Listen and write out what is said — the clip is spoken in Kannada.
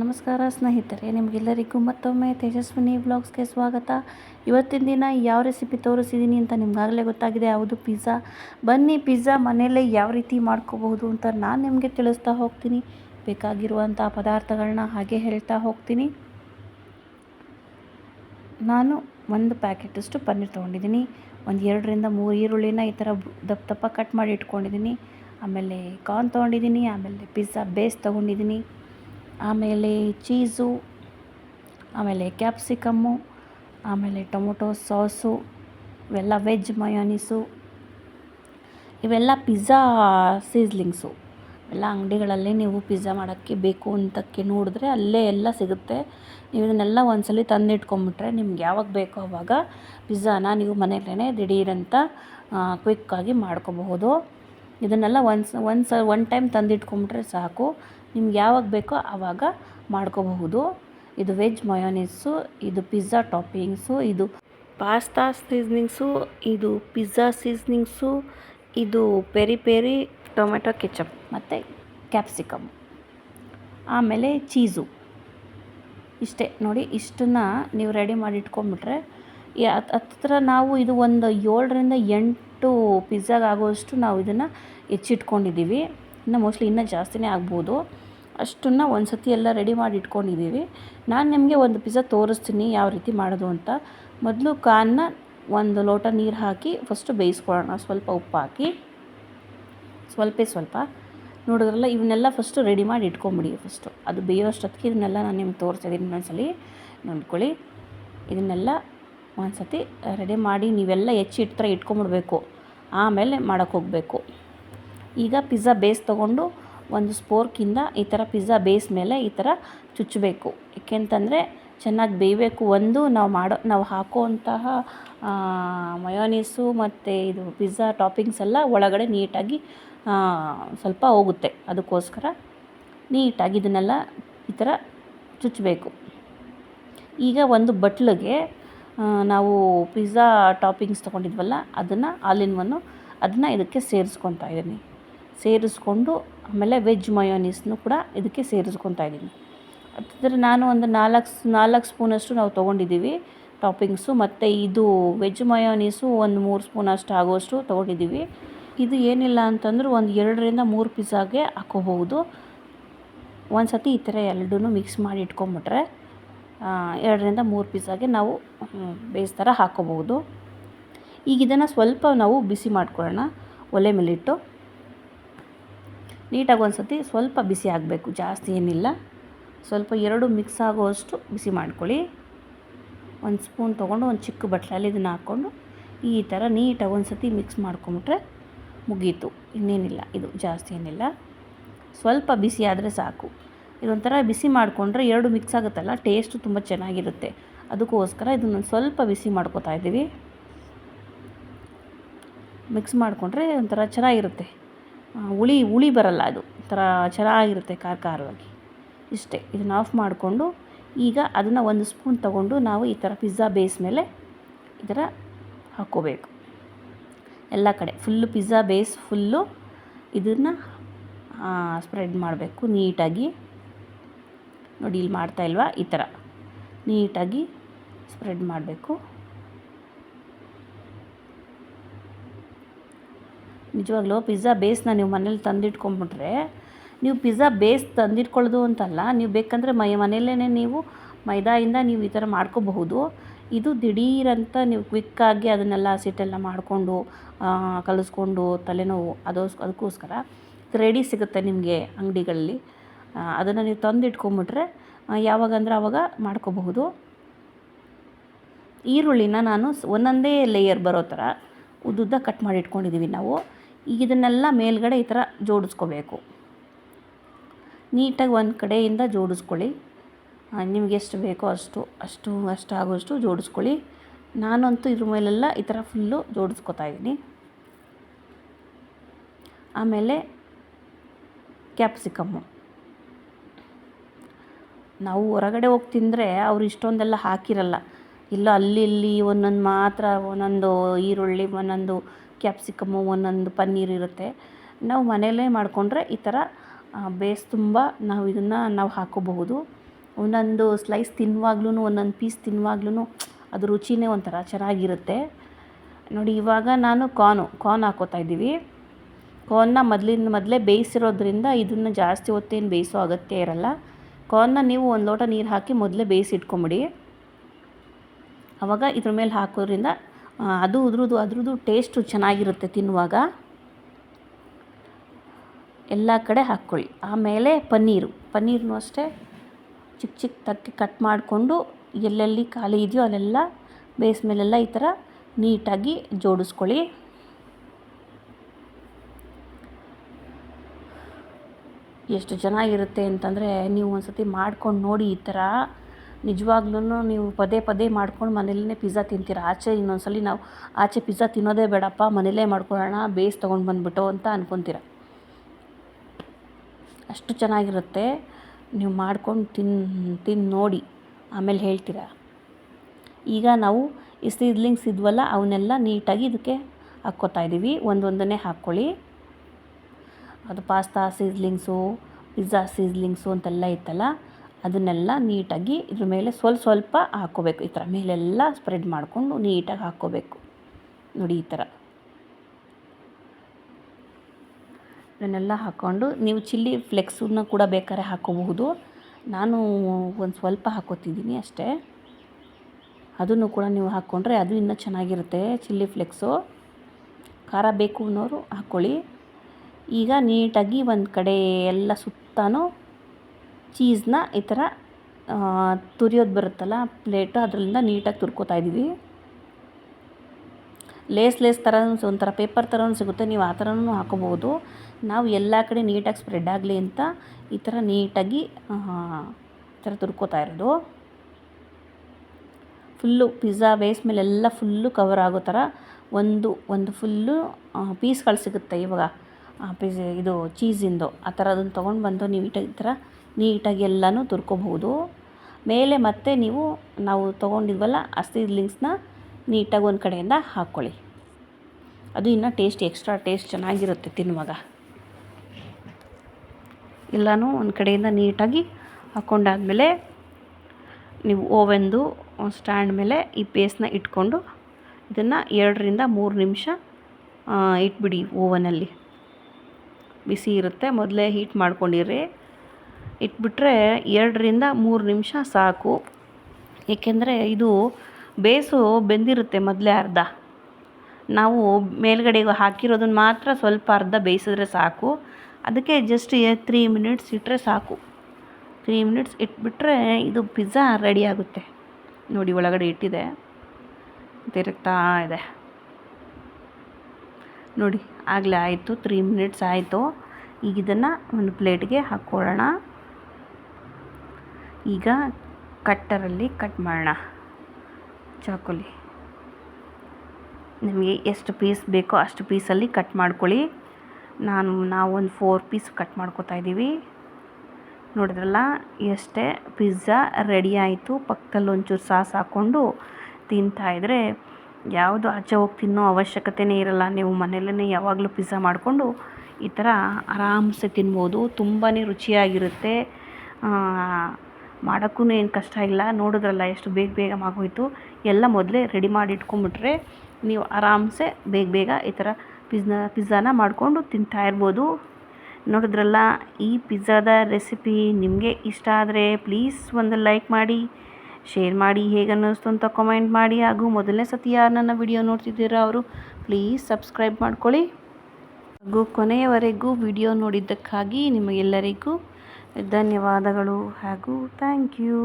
ನಮಸ್ಕಾರ ಸ್ನೇಹಿತರೆ, ನಿಮಗೆಲ್ಲರಿಗೂ ಮತ್ತೊಮ್ಮೆ ತೇಜಸ್ವಿನಿ ಬ್ಲಾಗ್ಸ್ಗೆ ಸ್ವಾಗತ. ಇವತ್ತಿನ ದಿನ ಯಾವ ರೆಸಿಪಿ ತೋರಿಸಿದ್ದೀನಿ ಅಂತ ನಿಮ್ಗಾಗಲೇ ಗೊತ್ತಾಗಿದೆ ಯಾವುದು ಪಿಜ್ಜಾ. ಬನ್ನಿ ಪಿಜ್ಜಾ ಮನೆಯಲ್ಲೇ ಯಾವ ರೀತಿ ಮಾಡ್ಕೋಬಹುದು ಅಂತ ನಾನು ನಿಮಗೆ ತಿಳಿಸ್ತಾ ಹೋಗ್ತೀನಿ. ಬೇಕಾಗಿರುವಂಥ ಪದಾರ್ಥಗಳನ್ನ ಹಾಗೆ ಹೇಳ್ತಾ ಹೋಗ್ತೀನಿ. ನಾನು ಒಂದು ಪ್ಯಾಕೆಟಷ್ಟು ಪನ್ನೀರ್ ತೊಗೊಂಡಿದ್ದೀನಿ. ಒಂದು ಎರಡರಿಂದ ಮೂರು ಈರುಳ್ಳಿನ ಈ ಥರ ದಪ್ಪ ದಪ್ಪ ಕಟ್ ಮಾಡಿ ಇಟ್ಕೊಂಡಿದ್ದೀನಿ. ಆಮೇಲೆ ಕಾರ್ನ್ ತೊಗೊಂಡಿದ್ದೀನಿ, ಆಮೇಲೆ ಪಿಜ್ಜಾ ಬೇಸ್ ತೊಗೊಂಡಿದ್ದೀನಿ. ಆಮೇಲೆ ಚೀಸು, ಆಮೇಲೆ ಕ್ಯಾಪ್ಸಿಕಮ್ಮು, ಆಮೇಲೆ ಟೊಮೊಟೊ ಸಾಸು, ಇವೆಲ್ಲ ವೆಜ್ ಮಯೋನೀಸು, ಇವೆಲ್ಲ ಪಿಜ್ಜಾ ಸೀಸ್ಲಿಂಗ್ಸು. ಎಲ್ಲ ಅಂಗಡಿಗಳಲ್ಲಿ ನೀವು ಪಿಜ್ಜಾ ಮಾಡೋಕ್ಕೆ ಬೇಕು ಅಂತಕ್ಕೆ ನೋಡಿದ್ರೆ ಅಲ್ಲೇ ಎಲ್ಲ ಸಿಗುತ್ತೆ. ನೀವು ಇದನ್ನೆಲ್ಲ ಒಂದ್ಸಲ ತಂದಿಟ್ಕೊಂಬಿಟ್ರೆ ನಿಮ್ಗೆ ಯಾವಾಗ ಬೇಕೋ ಆವಾಗ ಪಿಜ್ಜಾನ ನೀವು ಮನೆಯಲ್ಲೇ ದಿಢೀರಂತ ಕ್ವಿಕ್ಕಾಗಿ ಮಾಡ್ಕೋಬಹುದು. ಇದನ್ನೆಲ್ಲ ಒನ್ಸ್ ಒನ್ಸ್ ಒನ್ ಟೈಮ್ ತಂದಿಟ್ಕೊಂಬಿಟ್ರೆ ಸಾಕು. ನಿಮ್ಗೆ ಯಾವಾಗ ಬೇಕೋ ಆವಾಗ ಮಾಡ್ಕೋಬಹುದು. ಇದು ವೆಜ್ ಮಯೋನೀಸು ಇದು ಪಿಜ್ಜಾ ಟಾಪಿಂಗ್ಸು, ಇದು ಪಾಸ್ತಾ ಸೀಸ್ನಿಂಗ್ಸು, ಇದು ಪಿಜ್ಜಾ ಸೀಸ್ನಿಂಗ್ಸು, ಇದು ಪೆರಿ ಪೆರಿ ಟೊಮೆಟೊ ಕೆಚಪ್ ಮತ್ತು ಕ್ಯಾಪ್ಸಿಕಮ್. ಆಮೇಲೆ ಚೀಸು. ಇಷ್ಟೇ ನೋಡಿ, ಇಷ್ಟನ್ನು ನೀವು ರೆಡಿ ಮಾಡಿ ಇಟ್ಕೊಂಬಿಟ್ರೆ ಹತ್ತಿರ ನಾವು ಇದು ಒಂದು ಏಳರಿಂದ ಎಂಟು ಪಿಜ್ಜಾಗೆ ಆಗುವಷ್ಟು ನಾವು ಇದನ್ನು ಹೆಚ್ಚಿಟ್ಕೊಂಡಿದ್ದೀವಿ. ಇನ್ನು ಮೋಸ್ಟ್ಲಿ ಇನ್ನೂ ಜಾಸ್ತಿನೇ ಆಗ್ಬೋದು. ಅಷ್ಟನ್ನು ಒಂದು ಸತಿ ಎಲ್ಲ ರೆಡಿ ಮಾಡಿ ಇಟ್ಕೊಂಡಿದ್ದೀವಿ ನಾನು ನಿಮಗೆ ಒಂದು ಪಿಜ್ಜಾ ತೋರಿಸ್ತೀನಿ ಯಾವ ರೀತಿ ಮಾಡೋದು ಅಂತ. ಮೊದಲು ಕಾನ್ನ ಒಂದು ಲೋಟ ನೀರು ಹಾಕಿ ಫಸ್ಟು ಬೇಯಿಸ್ಕೊಳ್ಳೋಣ. ಸ್ವಲ್ಪ ಉಪ್ಪು ಹಾಕಿ. ಸ್ವಲ್ಪ ಸ್ವಲ್ಪ. ನೋಡಿದ್ರಲ್ಲ, ಇವನ್ನೆಲ್ಲ ಫಸ್ಟು ರೆಡಿ ಮಾಡಿ ಇಟ್ಕೊಂಬಿಡಿ ಫಸ್ಟು ಅದು ಬೇಯೋಷ್ಟೊತ್ತಿಗೆ ಇದನ್ನೆಲ್ಲ ನಾನು ನಿಮ್ಗೆ ತೋರಿಸ್ತಿದ್ದೀನಿ ಇನ್ನೊಂದ್ಸಲಿ. ನೋಡ್ಕೊಳ್ಳಿ. ಇದನ್ನೆಲ್ಲ ಒಂದು ಸತಿ ರೆಡಿ ಮಾಡಿ ನೀವೆಲ್ಲ ಹೆಚ್ಚಿ ಇಟ್ಕೊಂಬಿಡ್ಬೇಕು. ಆಮೇಲೆ ಮಾಡೋಕ್ಕೆ ಹೋಗಬೇಕು. ಈಗ ಪಿಜ್ಜಾ ಬೇಸ್ ತೊಗೊಂಡು ಒಂದು ಸ್ಪೋರ್ಕಿಂದ ಈ ಥರ ಪಿಜ್ಜಾ ಬೇಸ್ ಮೇಲೆ ಈ ಥರ ಚುಚ್ಚಬೇಕು. ಏಕೆಂತಂದರೆ ಚೆನ್ನಾಗಿ ಬೇಯಬೇಕು ಒಂದು, ನಾವು ಮಾಡೋ, ನಾವು ಹಾಕುವಂತಹ ಮಯೋನೀಸು ಮತ್ತು ಇದು ಪಿಜ್ಜಾ ಟಾಪಿಂಗ್ಸ್ ಎಲ್ಲ ಒಳಗಡೆ ನೀಟಾಗಿ ಸ್ವಲ್ಪ ಹೋಗುತ್ತೆ. ಅದಕ್ಕೋಸ್ಕರ ನೀಟಾಗಿ ಇದನ್ನೆಲ್ಲ ಈ ಥರ ಚುಚ್ಚಬೇಕು. ಈಗ ಒಂದು ಬಟ್ಲಿಗೆ ನಾವು ಪಿಜ್ಜಾ ಟಾಪಿಂಗ್ಸ್ ತೊಗೊಂಡಿದ್ವಲ್ಲ, ಅದನ್ನು ಆಲಿನ್ ಒನ್ನು ಅದನ್ನು ಇದಕ್ಕೆ ಸೇರಿಸ್ಕೊತಾ ಇದ್ದೀನಿ. ಸೇರಿಸ್ಕೊಂಡು ಆಮೇಲೆ ವೆಜ್ ಮಯೋನೀಸ್ನು ಕೂಡ ಇದಕ್ಕೆ ಸೇರಿಸ್ಕೊತಾ ಇದ್ದೀನಿ. ಅದ್ರ ನಾನು ಒಂದು ನಾಲ್ಕು ನಾಲ್ಕು ಸ್ಪೂನಷ್ಟು ನಾವು ತೊಗೊಂಡಿದ್ದೀವಿ ಟಾಪಿಂಗ್ಸು ಮತ್ತು ಇದು ವೆಜ್ ಮಯೋನೀಸು ಒಂದು ಮೂರು ಸ್ಪೂನ್ ಅಷ್ಟು ಆಗೋಷ್ಟು ತೊಗೊಂಡಿದ್ದೀವಿ. ಇದು ಏನಿಲ್ಲ ಅಂತಂದ್ರೆ ಒಂದು ಎರಡರಿಂದ ಮೂರು ಪಿಜ್ಜಾಗೆ ಹಾಕೋಬಹುದು. ಒಂದು ಸತಿ ಈ ಥರ ಎರಡೂ ಮಿಕ್ಸ್ ಮಾಡಿ ಇಟ್ಕೊಂಬಿಟ್ರೆ ಎರಡರಿಂದ ಮೂರು ಪೀಸಾಗೆ ನಾವು ಬೇಸ್ ಥರ ಹಾಕೋಬಹುದು. ಈಗ ಇದನ್ನು ಸ್ವಲ್ಪ ನಾವು ಬಿಸಿ ಮಾಡ್ಕೊಳ್ಳೋಣ. ಒಲೆ ಮೇಲಿಟ್ಟು. ನೀಟಾಗಿ ಒಂದು ಸತಿ ಸ್ವಲ್ಪ ಬಿಸಿ ಆಗಬೇಕು, ಜಾಸ್ತಿ ಏನಿಲ್ಲ. ಸ್ವಲ್ಪ ಎರಡು ಮಿಕ್ಸ್ ಆಗೋಷ್ಟು ಬಿಸಿ ಮಾಡ್ಕೊಳ್ಳಿ. ಒಂದು ಸ್ಪೂನ್ ತೊಗೊಂಡು ಒಂದು ಚಿಕ್ಕ ಬಟ್ಲಲ್ಲಿ ಇದನ್ನು ಹಾಕ್ಕೊಂಡು ಈ ಥರ ನೀಟಾಗಿ ಒಂದು ಸತಿ ಮಿಕ್ಸ್ ಮಾಡ್ಕೊಂಬಿಟ್ರೆ ಮುಗೀತು. ಇನ್ನೇನಿಲ್ಲ, ಇದು ಜಾಸ್ತಿ ಏನಿಲ್ಲ. ಸ್ವಲ್ಪ ಬಿಸಿ ಆದರೆ ಸಾಕು. ಇದೊಂಥರ ಬಿಸಿ ಮಾಡಿಕೊಂಡ್ರೆ ಎರಡು ಮಿಕ್ಸ್ ಆಗುತ್ತಲ್ಲ ಟೇಸ್ಟು ತುಂಬ ಚೆನ್ನಾಗಿರುತ್ತೆ. ಅದಕ್ಕೋಸ್ಕರ ಇದನ್ನು ಸ್ವಲ್ಪ ಬಿಸಿ ಮಾಡ್ಕೋತಾ ಇದ್ದೀವಿ. ಮಿಕ್ಸ್ ಮಾಡಿಕೊಂಡ್ರೆ ಒಂಥರ ಚೆನ್ನಾಗಿರುತ್ತೆ. ಹುಳಿ ಹುಳಿ ಬರಲ್ಲ ಅದು. ಒಂಥರ ಚೆನ್ನಾಗಿರುತ್ತೆ ಖಾರ ಖಾರವಾಗಿ. ಇಷ್ಟೇ, ಇದನ್ನು ಆಫ್ ಮಾಡಿಕೊಂಡು ಈಗ ಅದನ್ನು ಒಂದು ಸ್ಪೂನ್ ತಗೊಂಡು ನಾವು ಈ ಥರ ಪಿಜ್ಜಾ ಬೇಸ್ ಮೇಲೆ ಈ ಥರ ಹಾಕ್ಕೋಬೇಕು. ಎಲ್ಲ ಕಡೆ ಫುಲ್ಲು ಪಿಜ್ಜಾ ಬೇಸ್ ಫುಲ್ಲು ಇದನ್ನು ಸ್ಪ್ರೆಡ್ ಮಾಡಬೇಕು. ನೀಟಾಗಿ. ನೋಡಿ, ಇಲ್ಲಿ ಮಾಡ್ತಾ ಇಲ್ವಾ? ಈ ಥರ. ನೀಟಾಗಿ ಸ್ಪ್ರೆಡ್ ಮಾಡಬೇಕು. ನಿಜವಾಗ್ಲೂ ಪಿಜ್ಜಾ ಬೇಸ್ನ ನೀವು ಮನೇಲಿ ತಂದಿಟ್ಕೊಂಡ್ಬಿಟ್ರೆ ನೀವು ಪಿಜ್ಜಾ ಬೇಸ್ ತಂದಿಟ್ಕೊಳ್ಳೋದು ಅಂತಲ್ಲ, ನೀವು ಬೇಕಂದರೆ ಮೈ ಮನೆಯಲ್ಲೇ ನೀವು ಮೈದಾಯಿಂದ ನೀವು ಈ ಥರ ಮಾಡ್ಕೋಬಹುದು. ಇದು ದಿಢೀರಂತ ನೀವು ಕ್ವಿಕ್ಕಾಗಿ ಅದನ್ನೆಲ್ಲ ಸಿಟ್ಟೆಲ್ಲ ಮಾಡಿಕೊಂಡು ಕಲಿಸ್ಕೊಂಡು ತಲೆನೋವು ಅದೋಸ್ ಅದಕ್ಕೋಸ್ಕರ ರೆಡಿ ಸಿಗುತ್ತೆ ನಿಮಗೆ ಅಂಗಡಿಗಳಲ್ಲಿ. ಅದನ್ನು ನೀವು ತಂದಿಟ್ಕೊಂಬಿಟ್ರೆ ಯಾವಾಗಂದ್ರೆ ಆವಾಗ ಮಾಡ್ಕೋಬಹುದು. ಈರುಳ್ಳಿನ ನಾನು ಒಂದೊಂದೇ ಲೇಯರ್ ಬರೋ ಥರ ಉದ್ದುದ್ದ ಕಟ್ ಮಾಡಿ ಇಟ್ಕೊಂಡಿದ್ದೀವಿ ನಾವು. ಇದನ್ನೆಲ್ಲ ಮೇಲ್ಗಡೆ ಈ ಥರ ಜೋಡಿಸ್ಕೋಬೇಕು. ನೀಟಾಗಿ ಒಂದು ಕಡೆಯಿಂದ ಜೋಡಿಸ್ಕೊಳ್ಳಿ. ನಿಮ್ಗೆ ಎಷ್ಟು ಬೇಕೋ ಅಷ್ಟು ಅಷ್ಟು ಅಷ್ಟು ಆಗೋಷ್ಟು ಜೋಡಿಸ್ಕೊಳ್ಳಿ. ನಾನಂತೂ ಇದ್ರ ಮೇಲೆಲ್ಲ ಈ ಥರ ಫುಲ್ಲು ಜೋಡಿಸ್ಕೊತಾ ಇದ್ದೀನಿ. ಆಮೇಲೆ ಕ್ಯಾಪ್ಸಿಕಮ್ಮು. ನಾವು ಹೊರಗಡೆ ಹೋಗಿ ತಿಂದರೆ ಅವ್ರು ಇಷ್ಟೊಂದೆಲ್ಲ ಹಾಕಿರಲ್ಲ. ಇಲ್ಲ ಅಲ್ಲಿ ಇಲ್ಲಿ ಒಂದೊಂದು ಮಾತ್ರ, ಒಂದೊಂದು ಈರುಳ್ಳಿ, ಒಂದೊಂದು ಕ್ಯಾಪ್ಸಿಕಮ್ಮು ಒಂದೊಂದು ಪನ್ನೀರ್ ಇರುತ್ತೆ. ನಾವು ಮನೆಯಲ್ಲೇ ಮಾಡಿಕೊಂಡ್ರೆ ಈ ಥರ ಬೇಸ್ ತುಂಬ ನಾವು ಇದನ್ನು ನಾವು ಹಾಕ್ಕೋಬಹುದು ಒಂದೊಂದು ಸ್ಲೈಸ್ ತಿನ್ನುವಾಗ್ಲೂ ಒಂದೊಂದು ಪೀಸ್ ತಿನ್ನುವಾಗ್ಲೂ ಅದು ರುಚಿನೇ ಒಂಥರ ಚೆನ್ನಾಗಿರುತ್ತೆ. ನೋಡಿ, ಇವಾಗ ನಾನು ಕಾರ್ನು ಕಾರ್ನ್ ಹಾಕೋತಾ ಇದ್ದೀವಿ. ಕಾರ್ನ್ನ ಮೊದಲಿನ ಮೊದಲೇ ಬೇಯಿಸಿರೋದ್ರಿಂದ ಇದನ್ನು ಜಾಸ್ತಿ ಹೊತ್ತೇನು ಬೇಯಿಸೋ ಅಗತ್ಯ ಇರಲ್ಲ. ಕಾರ್ನ್ನ ನೀವು ಒಂದು ಲೋಟ ನೀರು ಹಾಕಿ ಮೊದಲೇ ಬೇಯಿಸಿ ಇಟ್ಕೊಂಬಿಡಿ ಆವಾಗ ಇದ್ರ ಮೇಲೆ ಹಾಕೋದ್ರಿಂದ ಅದು ಅದ್ರದ್ದು ಅದ್ರದ್ದು ಟೇಸ್ಟು ಚೆನ್ನಾಗಿರುತ್ತೆ ತಿನ್ನುವಾಗ. ಎಲ್ಲ ಕಡೆ ಹಾಕ್ಕೊಳ್ಳಿ. ಆಮೇಲೆ ಪನ್ನೀರು. ಪನ್ನೀರನ್ನು ಅಷ್ಟೇ ಚಿಕ್ಕ ಚಿಕ್ಕ ತಕ್ಕಿ ಕಟ್ ಮಾಡಿಕೊಂಡು ಎಲ್ಲೆಲ್ಲಿ ಖಾಲಿ ಇದೆಯೋ ಅಲ್ಲೆಲ್ಲ ಬೇಸ್ ಮೇಲೆಲ್ಲ ಈ ಥರ ನೀಟಾಗಿ ಜೋಡಿಸ್ಕೊಳ್ಳಿ. ಎಷ್ಟು ಚೆನ್ನಾಗಿರುತ್ತೆ ಅಂತಂದರೆ ನೀವು ಒಂದು ಸತಿ ಮಾಡ್ಕೊಂಡು ನೋಡಿ ಈ ಥರ ನಿಜವಾಗ್ಲೂ ನೀವು ಪದೇ ಪದೇ ಮಾಡ್ಕೊಂಡು ಮನೇಲೇ ಪಿಜ್ಜಾ ತಿಂತೀರ. ಆಚೆ ಇನ್ನೊಂದು ಸಲ ನಾವು ಆಚೆ ಪಿಜ್ಜಾ ತಿನ್ನೋದೇ ಬೇಡಪ್ಪ, ಮನೇಲೇ ಮಾಡ್ಕೊಳ್ಳೋಣ, ಬೇಸ್ ತೊಗೊಂಡು ಬಂದುಬಿಟ್ಟು ಅಂತ ಅಂದ್ಕೊತೀರ ಅಷ್ಟು ಚೆನ್ನಾಗಿರುತ್ತೆ. ನೀವು ಮಾಡ್ಕೊಂಡು ತಿನ್ ತಿಂದು ನೋಡಿ. ಆಮೇಲೆ ಹೇಳ್ತೀರ. ಈಗ ನಾವು ಈ ಸೀಡ್ಲಿಂಗ್ಸ್ ಇದ್ವಲ್ಲ, ಅವನ್ನೆಲ್ಲ ನೀಟಾಗಿ ಇದಕ್ಕೆ ಹಾಕ್ಕೋತಾ ಇದ್ದೀವಿ. ಒಂದೊಂದನ್ನೇ ಹಾಕ್ಕೊಳ್ಳಿ. ಅದು ಪಾಸ್ತಾ ಸೀಸ್ಲಿಂಗ್ಸು ಪಿಜ್ಜಾ ಸೀಸ್ಲಿಂಗ್ಸು ಅಂತೆಲ್ಲ ಇತ್ತಲ್ಲ ಅದನ್ನೆಲ್ಲ ನೀಟಾಗಿ ಇದ್ರ ಮೇಲೆ ಸ್ವಲ್ಪ ಸ್ವಲ್ಪ ಹಾಕ್ಕೋಬೇಕು ಈ ಥರ ಮೇಲೆಲ್ಲ ಸ್ಪ್ರೆಡ್ ಮಾಡಿಕೊಂಡು ನೀಟಾಗಿ ಹಾಕ್ಕೋಬೇಕು ನೋಡಿ ಈ ಥರ. ಇದನ್ನೆಲ್ಲ ಹಾಕ್ಕೊಂಡು ನೀವು ಚಿಲ್ಲಿ ಫ್ಲೆಕ್ಸನ್ನ ಕೂಡ ಬೇಕಾದ್ರೆ ಹಾಕ್ಕೋಬಹುದು ನಾನು ಒಂದು ಸ್ವಲ್ಪ ಹಾಕೋತಿದ್ದೀನಿ ಅಷ್ಟೇ. ಅದನ್ನು ಕೂಡ ನೀವು ಹಾಕ್ಕೊಂಡ್ರೆ ಅದು ಇನ್ನೂ ಚೆನ್ನಾಗಿರುತ್ತೆ ಚಿಲ್ಲಿ ಫ್ಲೆಕ್ಸು. ಖಾರ ಬೇಕು ಅನ್ನೋರು ಹಾಕ್ಕೊಳ್ಳಿ ಈಗ ನೀಟಾಗಿ ಒಂದು ಕಡೆ ಎಲ್ಲ ಸುತ್ತಾನು ಚೀಸ್ನ ಈ ಥರ ತುರಿಯೋದು ಬರುತ್ತಲ್ಲ ಪ್ಲೇಟು ಅದರಿಂದ ನೀಟಾಗಿ ತುರ್ಕೋತಾ ಇದ್ದೀವಿ. ಲೇಸ್ ಲೇಸ್ ಥರ ಒಂಥರ ಪೇಪರ್ ಥರನೂ ಸಿಗುತ್ತೆ, ನೀವು ಆ ಥರನೂ ಹಾಕೋಬೋದು ನಾವು ಎಲ್ಲ ಕಡೆ ನೀಟಾಗಿ ಸ್ಪ್ರೆಡ್ ಆಗಲಿ ಅಂತ ಈ ಥರ ನೀಟಾಗಿ ಈ ಥರ ತುರ್ಕೋತಾ ಇರೋದು. ಫುಲ್ಲು ಪಿಜ್ಜಾ ಬೇಸ್ ಮೇಲೆಲ್ಲ ಫುಲ್ಲು ಕವರ್ ಆಗೋ ಥರ ಒಂದು ಒಂದು ಫುಲ್ಲು ಪೀಸ್ಗಳು ಸಿಗುತ್ತೆ ಇವಾಗ. ಪಿಜ್ ಇದು ಚೀಸಿಂದು, ಆ ಥರ ಅದನ್ನು ತೊಗೊಂಡು ಬಂದು ನೀಟಾಗಿ ಈ ಥರ ನೀಟಾಗಿ ಎಲ್ಲನೂ ತುರ್ಕೋಬಹುದು. ಮೇಲೆ ಮತ್ತೆ ನೀವು, ನಾವು ತೊಗೊಂಡಿದ್ವಲ್ಲ ಅಸ್ತಿ ಲಿಂಕ್ಸ್ನ ನೀಟಾಗಿ ಒಂದು ಕಡೆಯಿಂದ ಹಾಕ್ಕೊಳ್ಳಿ ಅದು ಇನ್ನೂ ಟೇಸ್ಟ್, ಎಕ್ಸ್ಟ್ರಾ ಟೇಸ್ಟ್ ಚೆನ್ನಾಗಿರುತ್ತೆ ತಿನ್ನುವಾಗ. ಎಲ್ಲನೂ ಒಂದು ಕಡೆಯಿಂದ ನೀಟಾಗಿ ಹಾಕ್ಕೊಂಡಾದಮೇಲೆ ನೀವು ಓವೆಂದು ಸ್ಟ್ಯಾಂಡ್ ಮೇಲೆ ಈ ಪೇಸ್ಟ್ನ ಇಟ್ಕೊಂಡು ಇದನ್ನು ಎರಡರಿಂದ ಮೂರು ನಿಮಿಷ ಇಟ್ಬಿಡಿ ಓವನಲ್ಲಿ. ಬಿಸಿ ಇರುತ್ತೆ, ಮೊದಲೇ ಹೀಟ್ ಮಾಡ್ಕೊಂಡಿರಿ ಇಟ್ಬಿಟ್ರೆ ಎರಡರಿಂದ ಮೂರು ನಿಮಿಷ ಸಾಕು. ಏಕೆಂದರೆ ಇದು ಬೇಸು ಬೆಂದಿರುತ್ತೆ ಮೊದಲೇ ಅರ್ಧ. ನಾವು ಮೇಲ್ಗಡೆ ಹಾಕಿರೋದನ್ನು ಮಾತ್ರ ಸ್ವಲ್ಪ ಅರ್ಧ ಬೇಯಿಸಿದ್ರೆ ಸಾಕು. ಅದಕ್ಕೆ ಜಸ್ಟ್ ತ್ರೀ ಮಿನಿಟ್ಸ್ ಇಟ್ಟರೆ ಸಾಕು. ತ್ರೀ ಮಿನಿಟ್ಸ್ ಇಟ್ಬಿಟ್ರೆ ಇದು ಪಿಜ್ಜಾ ರೆಡಿ ಆಗುತ್ತೆ. ನೋಡಿ ಒಳಗಡೆ ಇಟ್ಟಿದೆ. ತಿರುಗ್ತಾ ಇದೆ. ನೋಡಿ ಆಗಲೇ ಆಯಿತು. ತ್ರೀ ಮಿನಿಟ್ಸ್ ಆಯಿತು. ಈಗ ಇದನ್ನು ಒಂದು ಪ್ಲೇಟ್ಗೆ ಹಾಕ್ಕೊಳ್ಳೋಣ. ಈಗ ಕಟ್ಟರಲ್ಲಿ ಕಟ್ ಮಾಡೋಣ. ಚಾಕುಲಿ. ನಿಮಗೆ ಎಷ್ಟು ಪೀಸ್ ಬೇಕೋ ಅಷ್ಟು ಪೀಸಲ್ಲಿ ಕಟ್ ಮಾಡ್ಕೊಳ್ಳಿ. ನಾನು, ನಾವೊಂದು ಫೋರ್ ಪೀಸ್ ಕಟ್ ಮಾಡ್ಕೊತಾ ಇದ್ದೀವಿ. ನೋಡಿದ್ರಲ್ಲ, ಎಷ್ಟೇ ಪಿಜ್ಜಾ ರೆಡಿ ಆಯಿತು, ಪಕ್ಕದಲ್ಲಿ ಒಂಚೂರು ಸಾಸ್ ಹಾಕ್ಕೊಂಡು ತಿಂತಾಯಿದ್ರೆ ಯಾವುದು ಆಚೆ ಹೋಗಿ ತಿನ್ನೋ ಅವಶ್ಯಕತೆಯೇ ಇರಲ್ಲ. ನೀವು ಮನೆಯಲ್ಲೇ ಯಾವಾಗಲೂ ಪಿಜ್ಜಾ ಮಾಡಿಕೊಂಡು ಈ ಥರ ಆರಾಮ್ಸೆ ತಿನ್ಬೋದು. ತುಂಬಾ ರುಚಿಯಾಗಿರುತ್ತೆ. ಮಾಡೋಕ್ಕೂ ಏನು ಕಷ್ಟ ಇಲ್ಲ. ನೋಡಿದ್ರಲ್ಲ ಎಷ್ಟು ಬೇಗ ಬೇಗ ಆಗೋಯಿತು. ಎಲ್ಲ ಮೊದಲೇ ರೆಡಿ ಮಾಡಿ ಇಟ್ಕೊಂಡ್ಬಿಟ್ರೆ ನೀವು ಆರಾಮ್ಸೆ ಬೇಗ ಬೇಗ ಈ ಥರ ಪಿಜ್ಜಾ ಪಿಜ್ಜಾನ ಮಾಡಿಕೊಂಡು ತಿಂತಾ ಇರ್ಬೋದು. ನೋಡಿದ್ರಲ್ಲ, ಈ ಪಿಜ್ಜಾದ ರೆಸಿಪಿ ನಿಮಗೆ ಇಷ್ಟ ಆದರೆ ಪ್ಲೀಸ್ ಒಂದು ಲೈಕ್ ಮಾಡಿ ಶೇರ್ ಮಾಡಿ, ಹೇಗೆ ಅನ್ನಿಸ್ತು ಅಂತ ಕಮೆಂಟ್ ಮಾಡಿ. ಹಾಗೂ ಮೊದಲನೇ ಸತಿ ಯಾರು ನನ್ನ ವಿಡಿಯೋ ನೋಡ್ತಿದ್ದೀರೋ ಅವರು ಪ್ಲೀಸ್ ಸಬ್ಸ್ಕ್ರೈಬ್ ಮಾಡ್ಕೊಳ್ಳಿ. ಹಾಗೂ ಕೊನೆಯವರೆಗೂ ವಿಡಿಯೋ ನೋಡಿದ್ದಕ್ಕಾಗಿ ನಿಮಗೆಲ್ಲರಿಗೂ ಧನ್ಯವಾದಗಳು ಹಾಗೂ ಥ್ಯಾಂಕ್ ಯು